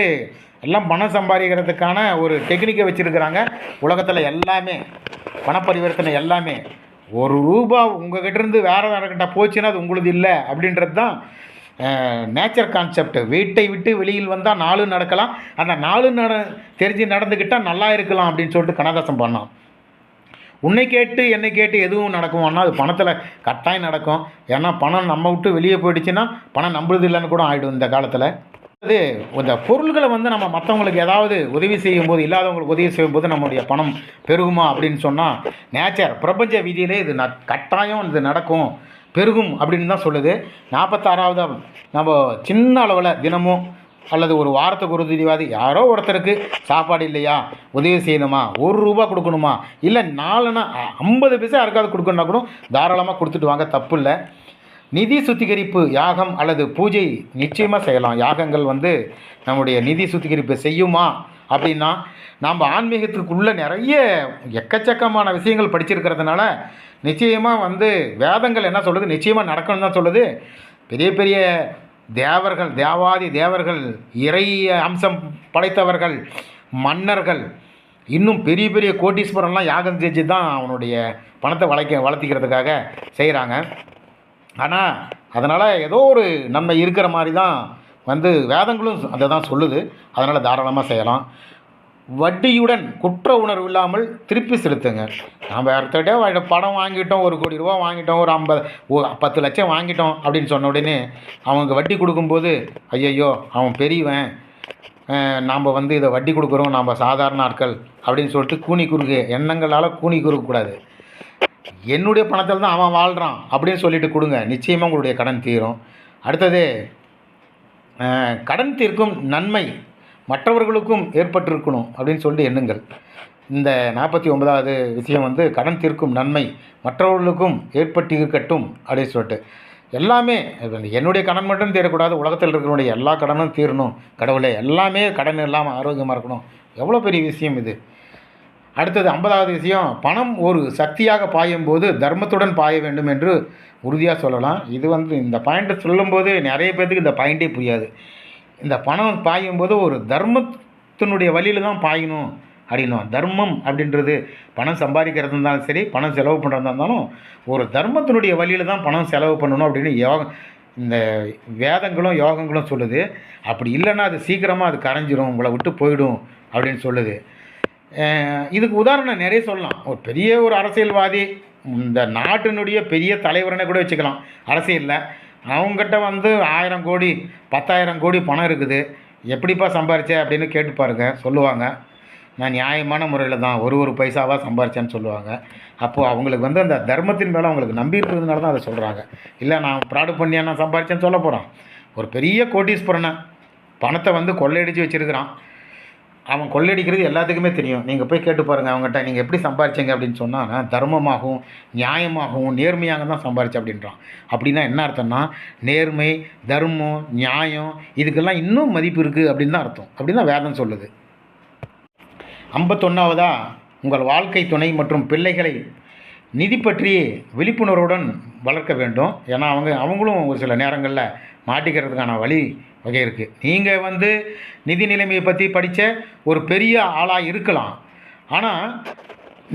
எல்லாம் பணம் சம்பாதிக்கிறதுக்கான ஒரு டெக்னிக்கை வச்சுருக்கிறாங்க. உலகத்தில் எல்லாமே பண பரிவர்த்தனை எல்லாமே. ஒரு ரூபா உங்ககிட்ட இருந்து வேறு வேறுகிட்ட போச்சுன்னா அது உங்களுது இல்லை அப்படின்றது தான் நேச்சர் கான்செப்ட் வீட்டை விட்டு வெளியில் வந்தால் நாலு நடக்கலாம். அந்த நாலு நட தெரிஞ்சு நடந்துக்கிட்டால் நல்லா இருக்கலாம் அப்படின்னு சொல்லிட்டு கனகாசம் பண்ணான். உன்னை கேட்டு என்னை கேட்டு எதுவும் நடக்குமானா அது பணத்தில் கட்டாயம் நடக்கும். ஏன்னா பணம் நம்ம விட்டு வெளியே போயிடுச்சுன்னா பணம் நம்புறது இல்லைன்னு கூட ஆகிடும் இந்த காலத்தில். அது இந்த பொருள்களை வந்து நம்ம மற்றவங்களுக்கு ஏதாவது உதவி செய்யும்போது இல்லாதவங்களுக்கு உதவி செய்யும்போது நம்முடைய பணம் பெருகுமா அப்படின்னு சொன்னால் நேச்சர் பிரபஞ்ச விதியிலே இது ந கட்டாயம் இது நடக்கும். பெருகும் அப்படின்னு தான் சொல்லுது. நாற்பத்தாறாவது நம்ம சின்ன அளவில் தினமும் அல்லது ஒரு வாரத்துக்கு ஒரு திவாதி யாரோ ஒருத்தருக்கு சாப்பாடு இல்லையா? உதவி செய்யணுமா? ஒரு ரூபா கொடுக்கணுமா? இல்லை நாலுனா ஐம்பது பைசா யாருக்காவது கொடுக்கணுன்னா கூட தாராளமாக கொடுத்துட்டு வாங்க தப்பு இல்லை. நிதி சுத்திகரிப்பு யாகம் அல்லது பூஜை நிச்சயமாக செய்யலாம். யாகங்கள் வந்து நம்முடைய நிதி சுத்திகரிப்பு செய்யுமா? அப்படின்னா நாம் ஆன்மீகத்துக்குள்ளே நிறைய எக்கச்சக்கமான விஷயங்கள் படிச்சிருக்கிறதுனால நிச்சயமாக வந்து வேதங்கள் என்ன சொல்லுது நிச்சயமாக நடக்கணும்னு தான் சொல்லுது. பெரிய பெரிய தேவர்கள் தேவாதி தேவர்கள் இறை அம்சம் படைத்தவர்கள் மன்னர்கள் இன்னும் பெரிய பெரிய கோட்டீஸ்வரன்லாம் யாகம் செஞ்சு தான் அவனுடைய பணத்தை வளைக்க வளர்த்திக்கிறதுக்காக செய்கிறாங்க. ஆனால் அதனால் ஏதோ ஒரு நன்மை இருக்கிற மாதிரி தான் வந்து வேதங்களும் அதை தான் சொல்லுது. அதனால் தாராளமாக செய்யலாம். வட்டியுடன் குற்ற உணர்வு இல்லாமல் திருப்பி செலுத்துங்க. நாம் ஒருத்தர்கிட்ட பணம் வாங்கிட்டோம் ஒரு கோடி ரூபா வாங்கிட்டோம் ஒரு ஐம்பது ஓ பத்து லட்சம் வாங்கிட்டோம் அப்படின்னு சொன்ன உடனே அவனுக்கு வட்டி கொடுக்கும்போது ஐயையோ அவன் பெரியவன் நாம் வந்து இதை வட்டி கொடுக்குறோம் நாம் சாதாரண ஆட்கள் அப்படின்னு சொல்லிட்டு கூனி குறுக்கு எண்ணங்களால் கூனி குறுக்கக்கூடாது. என்னுடைய பணத்தில் தான் அவன் வாழ்கிறான் அப்படின்னு சொல்லிட்டு கொடுங்க. நிச்சயமாக உங்களுடைய கடன் தீரும். அடுத்தது கடன் தீர்க்கும் நன்மை மற்றவர்களுக்கும் ஏற்பட்டிருக்கணும் அப்படின்னு சொல்லிட்டு எண்ணுங்கள். இந்த நாற்பத்தி ஒன்பதாவது விஷயம் வந்து கடன் தீர்க்கும் நன்மை மற்றவர்களுக்கும் ஏற்பட்டு இருக்கட்டும் அப்படின்னு சொல்லிட்டு. எல்லாமே என்னுடைய கடன் மட்டும் தீரக்கூடாது உலகத்தில் இருக்கிறவனுடைய எல்லா கடனும் தீரணும். கடவுளே எல்லாமே கடன் இல்லாமல் ஆரோக்கியமாக இருக்கணும். எவ்வளோ பெரிய விஷயம் இது. அடுத்தது ஐம்பதாவது விஷயம் பணம் ஒரு சக்தியாக பாயும் போது தர்மத்துடன் பாய வேண்டும் என்று உறுதியாக சொல்லலாம். இது வந்து இந்த பாயிண்ட்டை சொல்லும்போது நிறைய பேர்த்துக்கு இந்த பாயிண்ட்டே புரியாது. இந்த பணம் பாயும் போது ஒரு தர்மத்தினுடைய வழியில் தான் பாயணும் அப்படின்னும். தர்மம் அப்படின்றது பணம் சம்பாதிக்கிறது இருந்தாலும் சரி பணம் செலவு பண்ணுறதா இருந்தாலும் ஒரு தர்மத்தினுடைய வழியில் தான் பணம் செலவு பண்ணணும் அப்படின்னு யோக இந்த வேதங்களும் யோகங்களும் சொல்லுது. அப்படி இல்லைன்னா அது சீக்கிரமாக அது கரைஞ்சிரும் உங்களை விட்டு போயிடும் அப்படின்னு சொல்லுது. இதுக்கு உதாரணம் நிறைய சொல்லலாம். ஒரு பெரிய ஒரு அரசியல்வாதி இந்த நாட்டினுடைய பெரிய தலைவரனை கூட வச்சுக்கலாம். அரசியலில். அவங்ககிட்ட வந்து ஆயிரம் கோடி பத்தாயிரம் கோடி பணம் இருக்குது. எப்படிப்பா சம்பாரிச்ச அப்படின்னு கேட்டு பாருங்க. சொல்லுவாங்க. நான் நியாயமான முறையில் தான் ஒரு ஒரு பைசாவாக சம்பாரிச்சேன்னு சொல்லுவாங்க. அப்போது அவங்களுக்கு வந்து அந்த தர்மத்தின் மேலே அவங்களுக்கு நம்பி இருக்கிறதுனால தான் அதை சொல்கிறாங்க இல்லை நான் ப்ராடு பண்ணியா நான் சம்பாரிச்சேன்னு சொல்ல போகிறான் ஒரு பெரிய கோட்டீஸ்வரனை பணத்தை வந்து கொள்ளையடிச்சு வச்சுருக்கிறான். அவன் கொள்ளடிக்கிறது எல்லாத்துக்குமே தெரியும். நீங்கள் போய் கேட்டு பாருங்கள் அவங்ககிட்ட நீங்கள் எப்படி சம்பாரிச்சிங்க அப்படின்னு சொன்னால் நான் தர்மமாகவும் நியாயமாகவும் நேர்மையாக தான் சம்பாரிச்சு அப்படின்றான். அப்படின்னா என்ன அர்த்தம்னா நேர்மை தர்மம் நியாயம் இதுக்கெல்லாம் இன்னும் மதிப்பு இருக்குது அப்படின்னு தான் அர்த்தம். அப்படின்னு தான் வேதம் சொல்லுது. ஐம்பத்தொன்னாவதா உங்கள் வாழ்க்கை துணை மற்றும் பிள்ளைகளை நிதி பற்றி விழிப்புணர்வுடன் வளர்க்க வேண்டும். ஏன்னா அவங்க அவங்களும் ஒரு சில நேரங்களில் மாட்டிக்கிறதுக்கான வழி வகை இருக்குது நீங்கள் வந்து நிதி நிலைமையை பற்றி படித்த ஒரு பெரிய ஆளாக இருக்கலாம். ஆனால்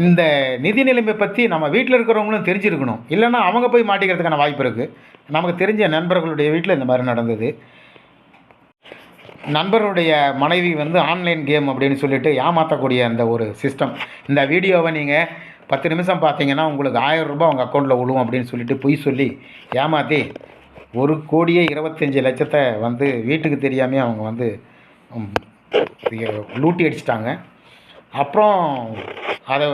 இந்த நிதி நிலைமை பற்றி நம்ம வீட்டில் இருக்கிறவங்களும் தெரிஞ்சிருக்கணும். இல்லைன்னா அவங்க போய் மாட்டிக்கிறதுக்கான வாய்ப்பு இருக்குது நமக்கு தெரிஞ்ச நண்பர்களுடைய வீட்டில் இந்த மாதிரி நடந்தது. நண்பருடைய மனைவி வந்து ஆன்லைன் கேம் அப்படின்னு சொல்லிட்டு ஏமாற்றக்கூடிய அந்த ஒரு சிஸ்டம். இந்த வீடியோவை நீங்கள் பத்து நிமிஷம் பார்த்தீங்கன்னா உங்களுக்கு ஆயிரம் ரூபாய் உங்கள் அக்கௌண்ட்டில் விழுவும் அப்படின்னு சொல்லிட்டு பொய் சொல்லி ஏமாற்றி ஒரு கோடியே இருபத்தஞ்சி லட்சத்தை வந்து வீட்டுக்கு தெரியாமே அவங்க வந்து லூட்டி அடிச்சிட்டாங்க. அப்புறம் அதை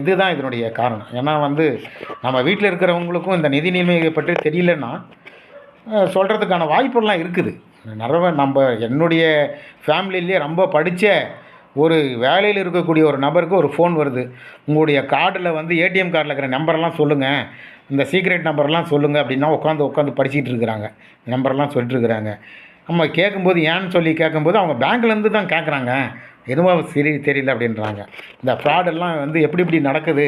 இதுதான் இதனுடைய காரணம். ஏன்னா வந்து நம்ம வீட்டில் இருக்கிறவங்களுக்கும் இந்த நிதி நிலைமையை பற்றி தெரியலன்னா சொல்கிறதுக்கான வாய்ப்பெல்லாம் இருக்குது. நிறைய நம்ம என்னுடைய ஃபேமிலியிலே ரொம்ப படித்த ஒரு வேலையில் இருக்கக்கூடிய ஒரு நபருக்கு ஒரு ஃபோன் வருது. உங்களுடைய கார்டில் வந்து ஏடிஎம் கார்டில் இருக்கிற நம்பரெல்லாம் சொல்லுங்கள் இந்த சீக்ரெட் நம்பர்லாம் சொல்லுங்கள் அப்படின்னா உட்காந்து உட்காந்து படிச்சிட்டு இருக்கிறாங்க. நம்பர்லாம் சொல்லிட்டுருக்குறாங்க நம்ம கேட்கும்போது ஏன்னு சொல்லி கேட்கும்போது அவங்க பேங்க்லேருந்து தான் கேட்குறாங்க. எதுவும் சரி தெரியல அப்படின்றாங்க. இந்த ஃப்ராடெல்லாம் வந்து எப்படி இப்படி நடக்குது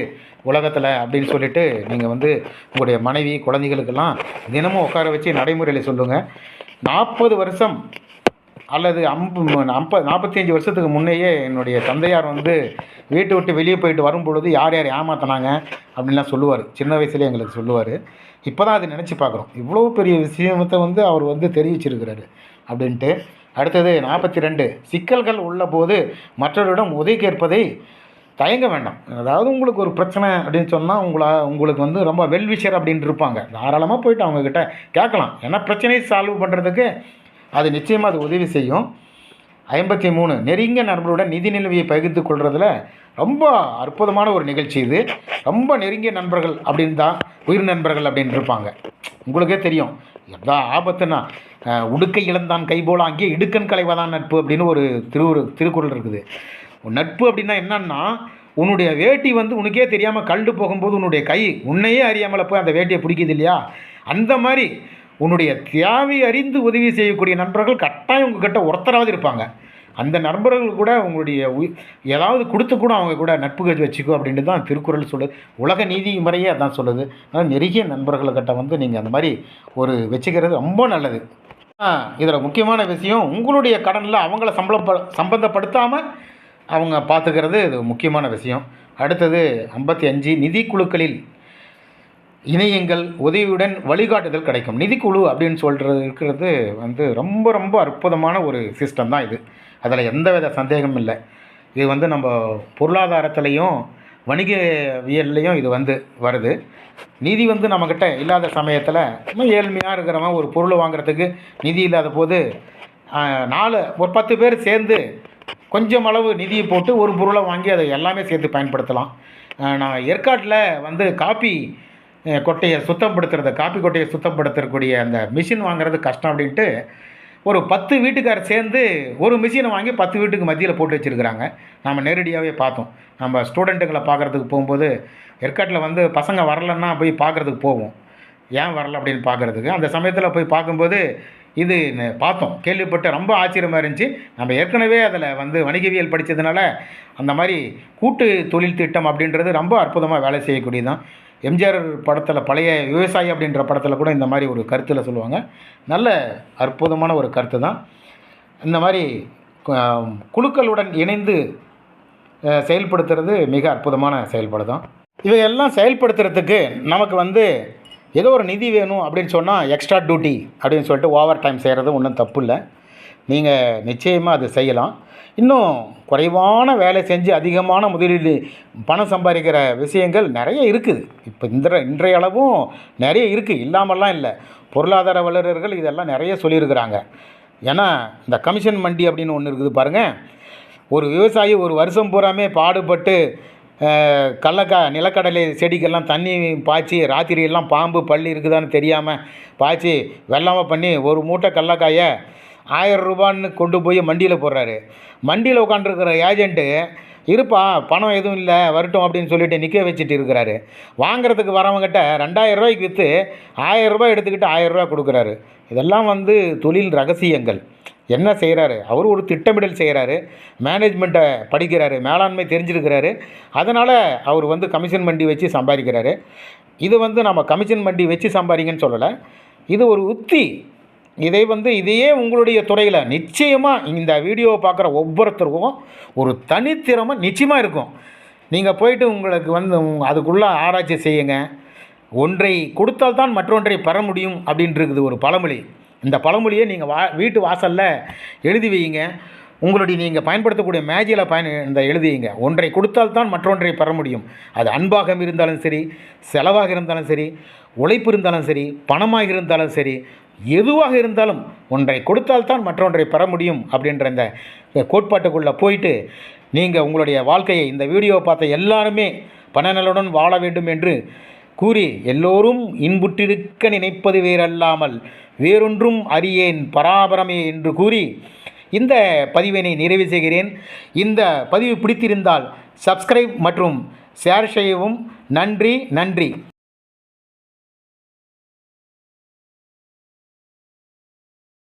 உலகத்தில் அப்படின்னு சொல்லிட்டு நீங்கள் வந்து உங்களுடைய மனைவி குழந்தைகளுக்கெல்லாம் தினமும் உட்கார வச்சு நடைமுறையில் சொல்லுங்கள் நாற்பது வருஷம் அல்லது அம்பு அம்ப நாற்பத்தஞ்சு வருஷத்துக்கு முன்னையே என்னுடைய தந்தையார் வந்து வீட்டை விட்டு வெளியே போயிட்டு வரும் பொழுது யார் யார் ஏமாத்தினாங்க அப்படின்லாம் சொல்லுவார். சின்ன வயசுலேயே எங்களுக்கு சொல்லுவார். இப்போ தான் அதை நினச்சி பார்க்குறோம். இவ்வளோ பெரிய விஷயத்தை வந்து அவர் வந்து தெரிவிச்சிருக்கிறாரு அப்படின்ட்டு. அடுத்தது நாற்பத்தி ரெண்டு சிக்கல்கள் உள்ள போது மற்றவரிடம் உதவி கேட்பதை தயங்க வேண்டாம். அதாவது உங்களுக்கு ஒரு பிரச்சனை அப்படின்னு சொன்னால் உங்களா உங்களுக்கு வந்து ரொம்ப வெல்விஷர் அப்படின்ட்டு இருப்பாங்க. தாராளமாக போயிட்டு அவங்கக்கிட்ட கேட்கலாம். ஏன்னா பிரச்சனையை சால்வ் பண்ணுறதுக்கு அது நிச்சயமாக அது உதவி செய்யும். ஐம்பத்தி மூணு நெருங்கிய நண்பருடன் நிதி நிலைமையை பகிர்ந்து கொள்வதில் ரொம்ப அற்புதமான ஒரு நிகழ்ச்சி இது. ரொம்ப நெருங்கிய நண்பர்கள் அப்படின்னு தான் உயிர் நண்பர்கள் அப்படின்னு இருப்பாங்க. உங்களுக்கே தெரியும். எதா ஆபத்துன்னா உடுக்கை இழந்தான் கைபோல அங்கே இடுக்கன் கலைவதான் நட்பு அப்படின்னு ஒரு திரு திருக்குறள் இருக்குது. நட்பு அப்படின்னா என்னன்னா உன்னுடைய வேட்டி வந்து உனக்கே தெரியாமல் கல்டு போகும்போது உன்னுடைய கை உன்னையே அறியாமல் போய் அந்த வேட்டியை பிடிக்குது இல்லையா? அந்த மாதிரி உன்னுடைய தேவை அறிந்து உதவி செய்யக்கூடிய நண்பர்கள் கட்டாயம் உங்ககிட்ட ஒருத்தராவது இருப்பாங்க. அந்த நண்பர்கள் கூட உங்களுடைய உயிர் ஏதாவது கொடுத்து கூட அவங்க கூட நட்பு கட்சி வச்சுக்கோ அப்படின்ட்டு தான் திருக்குறள் சொல்லுது. உலக நீதி முறையே அதான் சொல்லுது. அதனால் நெருங்கிய நண்பர்கள்கிட்ட வந்து நீங்கள் அந்த மாதிரி ஒரு வச்சுக்கிறது ரொம்ப நல்லது. இதில் முக்கியமான விஷயம் உங்களுடைய கடனில் அவங்கள சம்பளப்ப சம்பந்தப்படுத்தாமல் அவங்க பார்த்துக்கிறது இது முக்கியமான விஷயம். அடுத்தது ஐம்பத்தி அஞ்சு நிதி குழுக்களில் இணையங்கள் உதவியுடன் வழிகாட்டுதல் கிடைக்கும். நிதிக்குழு அப்படின்னு சொல்கிறது இருக்கிறது வந்து ரொம்ப ரொம்ப அற்புதமான ஒரு சிஸ்டம் தான் இது. அதில் எந்தவித சந்தேகமும் இல்லை. இது வந்து நம்ம பொருளாதாரத்துலேயும் வணிகவியல்லையும் இது வந்து வருது. நிதி வந்து நம்மக்கிட்ட இல்லாத சமயத்தில் ரொம்ப ஏழ்மையாக இருக்கிறவன் ஒரு பொருள் வாங்குறதுக்கு நிதி இல்லாத போது நாலு ஒரு பத்து பேர் சேர்ந்து கொஞ்சம் அளவு நிதியை போட்டு ஒரு பொருளை வாங்கி அதை எல்லாமே சேர்த்து பயன்படுத்தலாம். நான் ஏற்காட்டில் வந்து காப்பி கொட்டையை சுத்தப்படுத்துறது காப்பி கொட்டையை சுத்தப்படுத்தக்கூடிய அந்த மிஷின் வாங்குறது கஷ்டம் அப்படின்ட்டு ஒரு பத்து வீட்டுக்கார் சேர்ந்து ஒரு மிஷினை வாங்கி பத்து வீட்டுக்கு மத்தியில் போட்டு வச்சுருக்குறாங்க. நம்ம நேரடியாகவே பார்த்தோம். நம்ம ஸ்டூடெண்ட்டுங்களை பார்க்குறதுக்கு போகும்போது ஏற்காட்டில் வந்து பசங்க வரலன்னா போய் பார்க்குறதுக்கு போவோம். ஏன் வரல அப்படின்னு பார்க்குறதுக்கு? அந்த சமயத்தில் போய் பார்க்கும்போது இது பார்த்தோம். கேள்விப்பட்டு ரொம்ப ஆச்சரியமாக இருந்துச்சு. நம்ம ஏற்கனவே அதில் வந்து வணிகவியல் படித்ததுனால அந்த மாதிரி கூட்டு தொழில் திட்டம் அப்படின்றது ரொம்ப அற்புதமாக வேலை செய்யக்கூடியதான் எம்ஜிஆர் படத்தில் பழைய விவசாயி அப்படின்ற படத்தில் கூட இந்த மாதிரி ஒரு கருத்தில் சொல்லுவாங்க. நல்ல அற்புதமான ஒரு கருத்து தான். இந்த மாதிரி குழுக்களுடன் இணைந்து செயல்படுத்துறது மிக அற்புதமான செயல்பாடு தான். இவையெல்லாம் செயல்படுத்துறதுக்கு நமக்கு வந்து ஏதோ ஒரு நிதி வேணும் அப்படின்னு சொன்னால் எக்ஸ்ட்ரா டியூட்டி அப்படின்னு சொல்லிட்டு ஓவர் டைம் செய்கிறது ஒன்றும் தப்பு இல்லை. நீங்கள் நிச்சயமாக அது செய்யலாம். இன்னும் குறைவான வேலை செஞ்சு அதிகமான முதலீடு பணம் சம்பாதிக்கிற விஷயங்கள் நிறைய இருக்குது. இப்போ இந்த இன்றைய அளவும் நிறைய இருக்குது. இல்லாமல்லாம் இல்லை. பொருளாதார வல்லுநர்கள் இதெல்லாம் நிறைய சொல்லியிருக்கிறாங்க. ஏன்னா இந்த கமிஷன் மண்டி அப்படின்னு ஒன்று இருக்குது பாருங்கள் ஒரு விவசாயி ஒரு வருஷம் பூராமே பாடுபட்டு அஹ், கடலக்காய் நிலக்கடலை செடிக்கெல்லாம் தண்ணி பாய்ச்சி ராத்திரியெல்லாம் பாம்பு பள்ளி இருக்குதான்னு தெரியாமல் பாய்ச்சி வெள்ளாமல் பண்ணி ஒரு மூட்டை கடலக்காயை ஆயிரம் ரூபான்னு கொண்டு போய் மண்டியில் போடுறாரு. மண்டியில் உட்காந்துருக்கிற ஏஜெண்ட்டு இருப்பா பணம் எதுவும் இல்லை வரட்டும் அப்படின்னு சொல்லிட்டு நிற்க வச்சுட்டு இருக்கிறாரு. வாங்குறதுக்கு வரவங்ககிட்ட ரெண்டாயிரம் ரூபாய்க்கு விற்று ஆயிரம் ரூபாய் எடுத்துக்கிட்டு ஆயிரம் ரூபாய் கொடுக்குறாரு. இதெல்லாம் வந்து தொழில் ரகசியங்கள். என்ன செய்கிறாரு அவர் ஒரு திட்டமிடல் செய்கிறாரு மேனேஜ்மெண்ட்டை படிக்கிறாரு. மேலாண்மை தெரிஞ்சிருக்கிறாரு. அதனால் அவர் வந்து கமிஷன் மண்டி வச்சு சம்பாதிக்கிறாரு. இது வந்து நம்ம கமிஷன் மண்டி வச்சு சம்பாதிங்கன்னு சொல்லலை. இது ஒரு உத்தி. இதை வந்து இதையே உங்களுடைய துறையில் நிச்சயமாக இந்த வீடியோவை பார்க்குற ஒவ்வொருத்தருக்கும் ஒரு தனித்திறமை நிச்சயமாக இருக்கும். நீங்கள் போயிட்டு உங்களுக்கு வந்து அதுக்குள்ளே ஆராய்ச்சி செய்யுங்க. ஒன்றை கொடுத்தால்தான் மற்றொன்றை பெற முடியும் அப்படின்ட்டு இருக்குது ஒரு பழமொழி. இந்த பழமொழியை நீங்கள் வா வீட்டு வாசலில் எழுதி வையுங்க. உங்களுடைய நீங்கள் பயன்படுத்தக்கூடிய மேஜியில் பயன் இந்த எழுதிவீங்க ஒன்றை கொடுத்தால்தான் மற்றொன்றை பெற முடியும். அது அன்பாக இருந்தாலும் சரி செலவாக இருந்தாலும் சரி உழைப்பு இருந்தாலும் சரி பணமாக இருந்தாலும் சரி எதுவாக இருந்தாலும் ஒன்றை கொடுத்தால்தான் மற்றொன்றை பெற முடியும் அப்படின்ற இந்த கோட்பாட்டுக்குள்ளே போயிட்டு நீங்கள் உங்களுடைய வாழ்க்கையை இந்த வீடியோவை பார்த்த எல்லாருமே பணநலனுடன் வாழ வேண்டும் என்று கூறி எல்லோரும் இன்புற்றிருக்க நினைப்பது வேறல்லாமல் வேறொன்றும் அறியேன் பராபரமே என்று கூறி இந்த பதிவினை நிறைவு செய்கிறேன். இந்த பதிவு பிடித்திருந்தால் சப்ஸ்கிரைப் மற்றும் ஷேர் செய்யவும். நன்றி நன்றி.